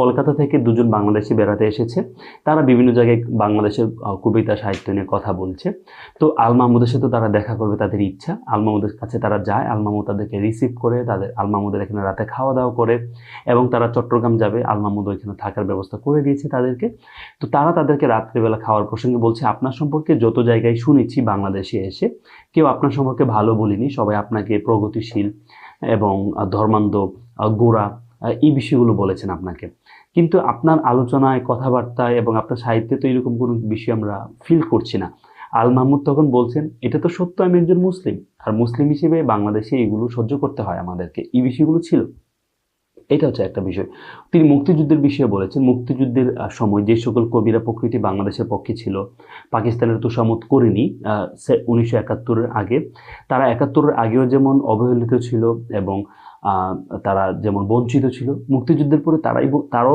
কলকাতা থেকে দুজন বাংলাদেশি বেড়াতে এসেছে। তারা বিভিন্ন জায়গায় বাংলাদেশের কবিতা, সাহিত্য নিয়ে কথা বলছে। তো আল মাহমুদের সাথে তারা দেখা করবে তাদের ইচ্ছা। আল মাহমুদের কাছে তারা যায়, আল মাহমুদ তাদেরকে রিসিভ করে, তাদের, আল মাহমুদের এখানে রাতে খাওয়া দাওয়া করে এবং তারা চট্টগ্রাম যাবে। আল মাহমুদ ওইখানে থাকার ব্যবস্থা করে দিয়েছে তাদেরকে। তো তারা তাদেরকে রাত্রিবেলা খাওয়ার প্রসঙ্গে বলছে, আপনার সম্পর্কে যত জায়গায় শুনেছি বাংলাদেশে এসে, কেউ আপনার সম্পর্কে ভালো বলিনি। সবাই আপনাকে প্রগতিশীল এবং ধর্মান্ধ গোড়া এই বিষয়গুলো বলেছেন আপনাকে। কিন্তু আপনার আলোচনায়, কথাবার্তায় এবং আপনার সাহিত্যে তো এরকম কোনো বিষয় আমরা ফিল করছি না। আল মাহমুদ তখন বলছেন, এটা তো সত্য, আমি একজন মুসলিম। আর মুসলিম হিসেবে বাংলাদেশে এগুলো সহ্য করতে হয় আমাদেরকে। এই বিষয়গুলো ছিল। এটা হচ্ছে একটা বিষয়। তিনি মুক্তিযুদ্ধের বিষয়ে বলেছেন, মুক্তিযুদ্ধের সময় যে সকল কবিরা প্রকৃতি বাংলাদেশের পক্ষে ছিল, পাকিস্তানের তো সমত করেনি উনিশশো একাত্তরের আগে, তারা একাত্তরের আগেও যেমন অবহেলিত ছিল এবং তারা যেমন বঞ্চিত ছিল, মুক্তিযুদ্ধের পরে তারাই এবং তারাও